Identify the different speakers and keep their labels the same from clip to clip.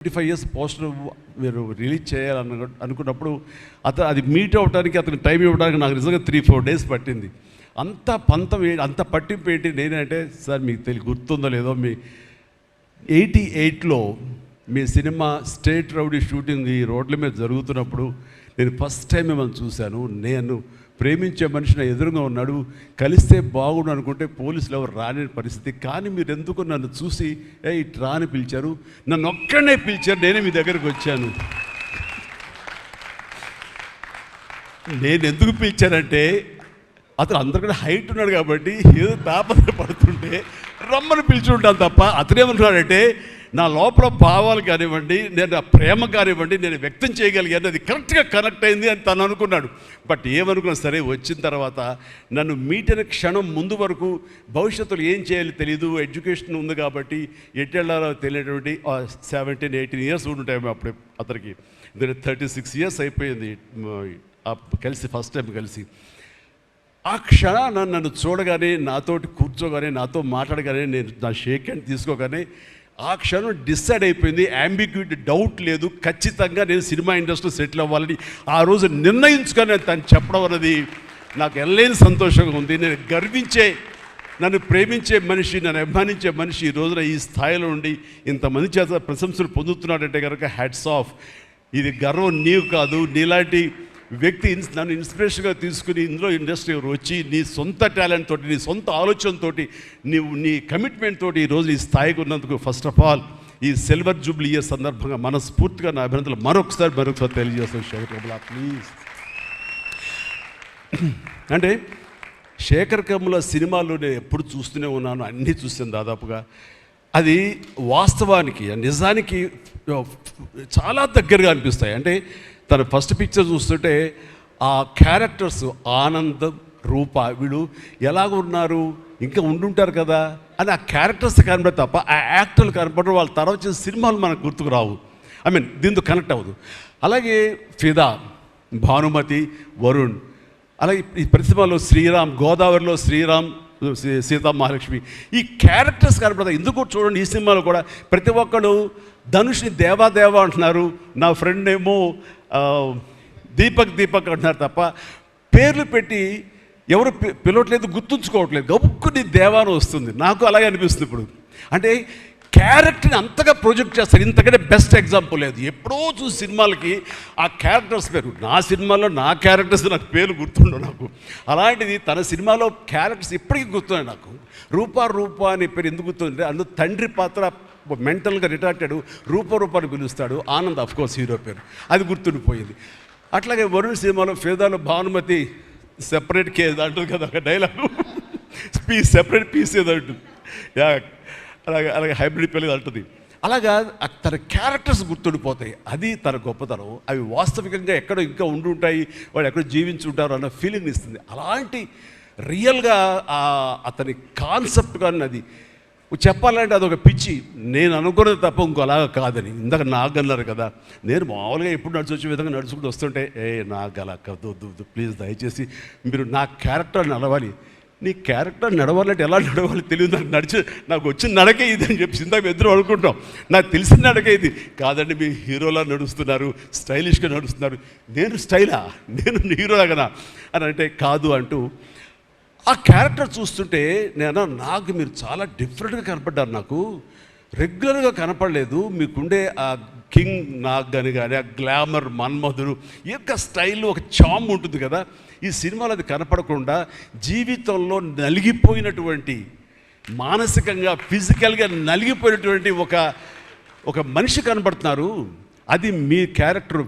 Speaker 1: Twenty five years poster మీరు release చేయాలను అనుకున్నప్పుడు అతను అది మీట్ అవ్వడానికి అతనికి టైం ఇవ్వడానికి నాకు నిజంగా త్రీ ఫోర్ డేస్ పట్టింది. అంత పంతం అంత పట్టింపు ఏంటి? నేనంటే సార్ మీకు తెలియ గుర్తుందో లేదో మీ ఎయిటీ ఎయిట్లో మీ సినిమా స్టేట్ రౌడీ షూటింగ్ ఈ రోడ్ల మీద జరుగుతున్నప్పుడు నేను ఫస్ట్ టైం మిమ్మల్ని చూశాను. నేను ప్రేమించే మనిషిని ఎదురుగా ఉన్నాడు కలిస్తే బాగుండు అనుకుంటే పోలీసులు ఎవరు రాని పరిస్థితి. కానీ మీరు ఎందుకు నన్ను చూసి ఏ ఇటు రాని పిలిచారు. నన్ను ఒక్కడనే పిలిచారు నేనే మీ దగ్గరికి వచ్చాను. నేను ఎందుకు పిలిచానంటే అతను అందరికన్నా హైట్ ఉన్నాడు కాబట్టి ఏదో తాపత్ర పడుతుంటే రమ్మని పిలిచుంటాను తప్ప అతనేమన్నాడంటే నా లోపల భావాలు కానివ్వండి నేను నా ప్రేమ కానివ్వండి నేను వ్యక్తం చేయగలిగాను అది కరెక్ట్గా కనెక్ట్ అయింది అని తను అనుకున్నాడు. బట్ ఏమనుకున్నా సరే వచ్చిన తర్వాత నన్ను మీటిన క్షణం ముందు వరకు భవిష్యత్తులో ఏం చేయాలి తెలియదు ఎడ్యుకేషన్ ఉంది కాబట్టి ఎట్టెళ్ళాలో తెలియటువంటి సెవెంటీన్ ఎయిటీన్ ఇయర్స్ ఉంటాయి అప్పుడు అతనికి. థర్టీ సిక్స్ ఇయర్స్ అయిపోయింది కలిసి ఫస్ట్ టైం కలిసి. ఆ క్షణాన నన్ను చూడగానే నాతోటి కూర్చోగానే నాతో మాట్లాడగానే నేను నా షేక్ హ్యాండ్ తీసుకోగానే ఆ క్షణం డిసైడ్ అయిపోయింది అంబిగ్యూటీ డౌట్ లేదు. ఖచ్చితంగా నేను సినిమా ఇండస్ట్రీలో సెటిల్ అవ్వాలని ఆ రోజు నిర్ణయించుకొని తను చెప్పడం అనేది నాకు ఎల్లైన సంతోషంగా ఉంది. నేను గర్వించే నన్ను ప్రేమించే మనిషి నన్ను అభిమానించే మనిషి ఈ రోజున ఈ స్థాయిలో ఉండి ఇంతమంది చేత ప్రశంసలు పొందుతున్నాడంటే కనుక హ్యాట్స్ ఆఫ్ ఇది గర్వం నీవు కాదు. నీలాంటి వ్యక్తి ఇన్స్- నన్ను ఇన్స్పిరేషన్గా తీసుకుని ఇందులో ఇండస్ట్రీ వచ్చి నీ సొంత టాలెంట్ తోటి నీ సొంత ఆలోచనతోటి నీవు నీ కమిట్మెంట్ తోటి ఈరోజు ఈ స్థాయికి ఉన్నందుకు ఫస్ట్ ఆఫ్ ఆల్ ఈ సిల్వర్ జూబ్లీ ఇయర్ సందర్భంగా మనస్ఫూర్తిగా నా అభినందనలు. మరొకసారి మరొకసారి తెలియజేస్తాను. శేఖర్ కమల ప్లీజ్ అంటే శేఖర్ కమ్ముల సినిమాలు నేను ఎప్పుడు చూస్తూనే ఉన్నాను. అన్నీ చూసాను దాదాపుగా. అది వాస్తవానికి నిజానికి చాలా దగ్గరగా అనిపిస్తాయి. అంటే తన ఫస్ట్ పిక్చర్ చూస్తుంటే ఆ క్యారెక్టర్స్ ఆనందం రూప వీళ్ళు ఎలాగ ఉన్నారు? ఇంకా ఉండుంటారు కదా? అని ఆ క్యారెక్టర్స్ కనబడే తప్ప ఆ యాక్టర్లు కనపడడం వాళ్ళ తర్వాత వచ్చిన సినిమాలు మనకు గుర్తుకు రావు. ఐ మీన్ దీంతో కనెక్ట్ అవ్వదు. అలాగే ఫిదా భానుమతి వరుణ్ అలాగే ఈ ప్రతిమలో శ్రీరామ్ గోదావరిలో శ్రీరామ్ సీతా మహాలక్ష్మి. ఈ క్యారెక్టర్స్ కనపడతాయి ఎందుకు చూడండి ఈ సినిమాలో కూడా ప్రతి ఒక్కరు ధనుష్ని దేవాదేవ అంటున్నారు నా ఫ్రెండ్ ఏమో దీపక్ దీపక్ అంటున్నారు తప్ప పేర్లు పెట్టి ఎవరు పిలవట్లేదు గుర్తుంచుకోవట్లేదు. గబుక్కుని దేవాను వస్తుంది. నాకు అలాగే అనిపిస్తుంది ఇప్పుడు. అంటే క్యారెక్టర్ని అంతగా ప్రొజెక్ట్ చేస్తారు. ఇంతకంటే బెస్ట్ ఎగ్జాంపుల్ లేదు. ఎప్పుడో చూసి సినిమాలకి ఆ క్యారెక్టర్స్ పేరు. నా సినిమాలో నా క్యారెక్టర్స్ నాకు పేరు గుర్తుండవు నాకు. అలాంటిది తన సినిమాలో క్యారెక్టర్స్ ఇప్పటికీ గుర్తున్నాయి నాకు. రూపా రూపా అనే పేరు ఎందుకు గుర్తుందంటే అందులో తండ్రి పాత్ర మెంటల్గా రిటార్టెడ్ రూప రూపాన్ని పిలుస్తాడు. ఆనంద్ అఫ్కోర్స్ హీరో పేరు. అది గుర్తుండిపోయింది. అట్లాగే వరుణ్ సినిమాలో ఫేదాలో భానుమతి సెపరేట్ కేజ్ అంటుంది కదా ఒక డైలాగ్ పీస్ సెపరేట్ పీస్ ఏదో అంటుంది యా. అలాగే అలాగే హైబ్రిడ్ పెళ్ళి అంటుంది అలాగా తన క్యారెక్టర్స్ గుర్తుండిపోతాయి. అది తన గొప్పతనం. అవి వాస్తవికంగా ఎక్కడో ఇంకా ఉండి ఉంటాయి. వాడు ఎక్కడో జీవించి ఉంటారు అన్న ఫీలింగ్ ఇస్తుంది. అలాంటి రియల్గా అతని కాన్సెప్ట్ కానీ అది. చెప్పాలంటే అదొక పిచ్చి. నేను అనుకున్నది తప్ప ఇంకో అలాగా కాదని. ఇందాక నాకు అన్నారు కదా. నేను మామూలుగా ఎప్పుడు నడిచొచ్చే విధంగా నడుచుకుంటూ వస్తుంటే ఏ నాకు అలా వద్దు ప్లీజ్ దయచేసి మీరు నా క్యారెక్టర్ని అలవాలి నీ క్యారెక్టర్ నడవాలంటే ఎలా నడవాలి తెలియదు. నాకు నడిచి నాకు వచ్చిన నడకే ఇది అని చెప్పి ఇందాక ఇద్దరు అనుకుంటాం. నాకు తెలిసిన నడకే ఇది. కాదండి మీ హీరోలా నడుస్తున్నారు స్టైలిష్గా నడుస్తున్నారు. నేను స్టైలా నేను హీరోలాగనా అని అంటే కాదు అంటూ ఆ క్యారెక్టర్ చూస్తుంటే నేను నాకు మీరు చాలా డిఫరెంట్గా కనపడ్డారు నాకు. రెగ్యులర్గా కనపడలేదు. మీకుండే ఆ కింగ్ నాగ్ అని కానీ ఆ గ్లామర్ మన్మధుడు ఈ యొక్క స్టైల్లో ఒక చామ్ ఉంటుంది కదా ఈ సినిమాలో అది కనపడకుండా జీవితంలో నలిగిపోయినటువంటి మానసికంగా ఫిజికల్గా నలిగిపోయినటువంటి ఒక ఒక మనిషి కనబడుతున్నారు అది మీ క్యారెక్టర్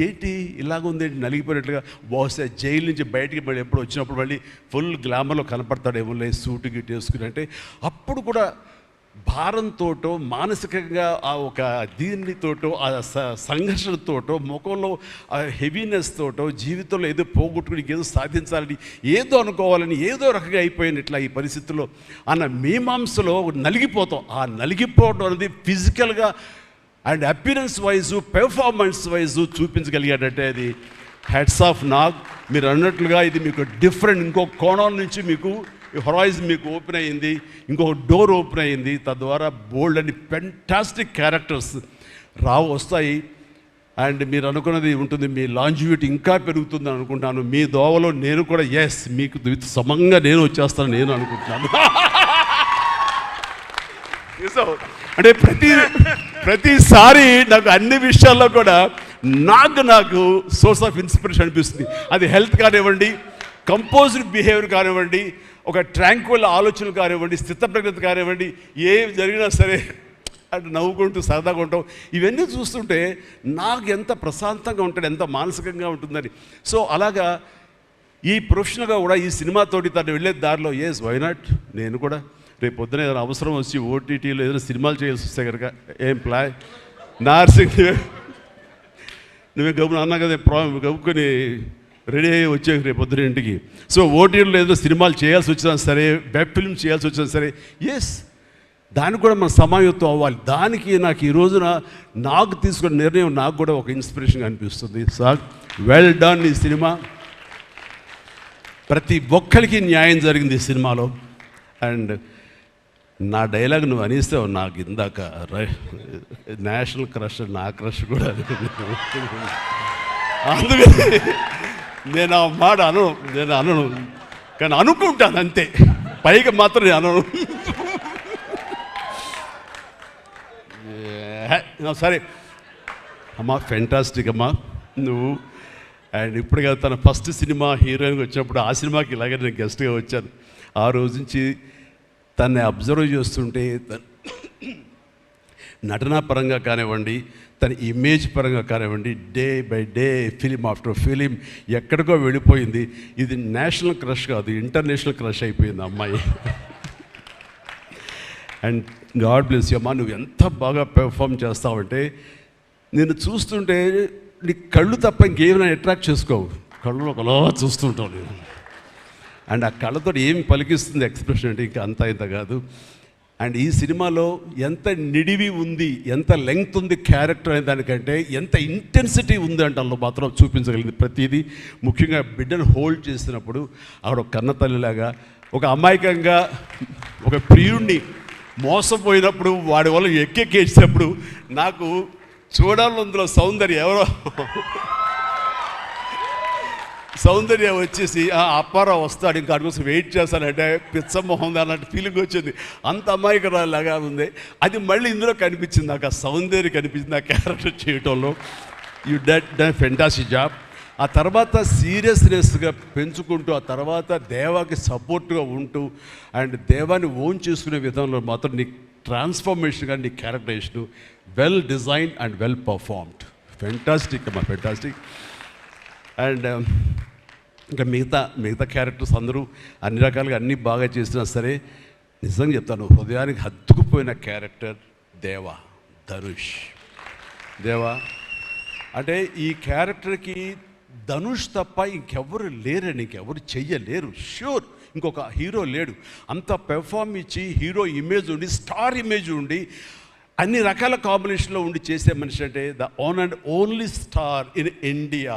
Speaker 1: ఏంటి ఇలాగుందేంటి నలిగిపోయినట్టుగా నలిగిపోయినట్లుగా బహుశా జైలు నుంచి బయటికి మళ్ళీ ఎప్పుడు వచ్చినప్పుడు మళ్ళీ ఫుల్ గ్లామర్లో కనపడతాడేమో లే సూటు గిట్ వేసుకుని అంటే అప్పుడు కూడా భారంతోటో మానసికంగా ఆ ఒక దీనితోటో ఆ స- సంఘర్షణతోటో ముఖంలో ఆ హెవీనెస్ తోటో జీవితంలో ఏదో పోగొట్టుకుని ఏదో సాధించాలని ఏదో అనుకోవాలని ఏదో రకంగా అయిపోయిన ఇట్లా ఈ పరిస్థితుల్లో అన్న మీమాంసలో నలిగిపోతాం. ఆ నలిగిపోవడం అనేది ఫిజికల్గా and appearance wise performance wise చూపించగలిగాడంటే అది హెడ్స్ ఆఫ్ నాగ్. మీరు అన్నట్లుగా ఇది మీకు డిఫరెంట్ ఇంకో కోణం నుంచి మీకు హొరైజ్ మీకు ఓపెన్ అయ్యింది ఇంకొక డోర్ ఓపెన్ అయ్యింది తద్వారా బోల్డ్ అని ఫెంటాస్టిక్ క్యారెక్టర్స్ రావు వస్తాయి. అండ్ మీరు అనుకున్నది ఉంటుంది మీ లాంజివిటీ ఇంకా పెరుగుతుంది అనుకుంటాను. మీ దోవలో నేను కూడా ఎస్ మీకు విత్ సమంగా నేను వచ్చేస్తాను నేను అనుకుంటున్నాను. అంటే ప్రతి ప్రతిసారి నాకు అన్ని విషయాల్లో కూడా నాకు నాకు సోర్స్ ఆఫ్ ఇన్స్పిరేషన్ అనిపిస్తుంది. అది హెల్త్ కానివ్వండి కంపోజ్డ్ బిహేవియర్ కానివ్వండి ఒక ట్రాంక్వల్ ఆలోచనలు కానివ్వండి స్థితప్రజ్ఞత కానివ్వండి ఏం జరిగినా సరే అటు నవ్వుకుంటూ సరదాగా ఉంటాం. ఇవన్నీ చూస్తుంటే నాకు ఎంత ప్రశాంతంగా ఉంటాడు ఎంత మానసికంగా ఉంటుందని. సో అలాగా ఈ ప్రొఫెషనల్గా కూడా ఈ సినిమాతోటి తను వెళ్ళే దారిలో ఎస్ వై నాట్ నేను కూడా రేపు పొద్దున ఏదైనా అవసరం వచ్చి ఓటీటీలో ఏదైనా సినిమాలు చేయాల్సి వస్తే కనుక ఏం ప్లాయ్ నార్సింగ్ నువ్వే నువ్వే గబున అన్నా కదా ప్రా గబుకొని రెడీ అయ్యి వచ్చే రేపు పొద్దున ఇంటికి. సో ఓటీలు ఏదో సినిమాలు చేయాల్సి వచ్చినా సరే వెబ్ ఫిల్మ్ చేయాల్సి వచ్చినా సరే ఎస్ దానికి కూడా మన సమాయత్వం అవ్వాలి. దానికి నాకు ఈ రోజున నాకు తీసుకున్న నిర్ణయం నాకు కూడా ఒక ఇన్స్పిరేషన్ అనిపిస్తుంది. సార్ వెల్ డన్ ఈ సినిమా. ప్రతి ఒక్కరికి న్యాయం జరిగింది ఈ సినిమాలో. అండ్ నా డైలాగ్ నువ్వు అనిస్తే నాకు ఇందాక నేషనల్ క్రష్ నా క్రష్ కూడా. అందుకని నేను ఆ మాట అనను నేను అనను. కానీ అనుకుంటాను అంతే. పైకి మాత్రం నేను అనను. సరే. అమ్మా ఫెంటాస్టిక్ అమ్మా. నువ్వు అండ్ ఇప్పుడు కదా తన ఫస్ట్ సినిమా హీరోయిన్గా వచ్చినప్పుడు ఆ సినిమాకి ఇలాగే నేను గెస్ట్గా వచ్చాను. ఆ రోజు నుంచి తన్ని అబ్జర్వ్ చేస్తుంటే నటనా పరంగా కానివ్వండి తన ఇమేజ్ పరంగా కానివ్వండి day by day film after film ఎక్కడికో వెళ్ళిపోయింది. ఇది నేషనల్ క్రష్ కాదు ఇంటర్నేషనల్ క్రష్ అయిపోయింది అమ్మాయి. అండ్ గాడ్ బ్లెస్ యూ అమ్మా నువ్వు ఎంత బాగా పెర్ఫామ్ చేస్తావంటే నేను చూస్తుంటే నీ కళ్ళు తప్ప ఇంకేమైనా అట్రాక్ట్ చేసుకోవు. కళ్ళు ఒకలా చూస్తుంటావు నేను. అండ్ ఆ కళ్ళతో ఏం పలికిస్తుంది ఎక్స్ప్రెషన్ అంటే ఇంకా అంత ఇంత కాదు. అండ్ ఈ సినిమాలో ఎంత నిడివి ఉంది ఎంత లెంగ్త్ ఉంది క్యారెక్టర్ అనే దానికంటే ఎంత ఇంటెన్సిటీ ఉంది అంటే అందులో మాత్రం చూపించగలిగింది ప్రతిదీ. ముఖ్యంగా బిడ్డను హోల్డ్ చేసినప్పుడు ఆవిడ ఒక కన్న తల్లిలాగా ఒక అమాయకంగా ఒక ప్రియుణ్ణి మోసపోయినప్పుడు వాడి వల్ల ఎక్కెక్కేసినప్పుడు నాకు చూడాలి అందులో సౌందర్యం ఎవరో సౌందర్య వచ్చేసి ఆ అప్పారావు వస్తాడు ఇంకా అడుగు వెయిట్ చేస్తానంటే పిచ్చమొహం అన్నట్టు ఫీలింగ్ వచ్చింది. అంత అమాయకురాలాగా ఉంది. అది మళ్ళీ ఇందులో కనిపించింది. నాకు ఆ సౌందర్య కనిపించింది ఆ క్యారెక్టర్ చేయటంలో. యూ డెట్ డ ఫెంటాసి జాబ్ ఆ తర్వాత సీరియస్నెస్గా పెంచుకుంటూ ఆ తర్వాత దేవాకి సపోర్ట్గా ఉంటూ అండ్ దేవాన్ని ఓన్ చేసుకునే విధంలో మాత్రం నీ ట్రాన్స్ఫర్మేషన్గా నీ characterisation well design and well performed fantastic అమ్మా ఫెంటాస్టిక్ అండ్ um, ఇంకా మిగతా మిగతా క్యారెక్టర్స్ అందరూ అన్ని రకాలుగా అన్నీ బాగా చేసినా సరే నిజంగా చెప్తాను హృదయానికి హత్తుకుపోయిన క్యారెక్టర్ దేవా ధనుష్. దేవా అంటే ఈ క్యారెక్టర్కి ధనుష్ తప్ప ఇంకెవరు లేరని ఇంకెవరు చెయ్యలేరు. ష్యూర్ ఇంకొక హీరో లేడు. అంత పెర్ఫామ్ ఇచ్చి హీరో ఇమేజ్ ఉండి స్టార్ ఇమేజ్ ఉండి అన్ని రకాల కాంబినేషన్లో ఉండి చేసే మనిషి అంటే the own and only star in India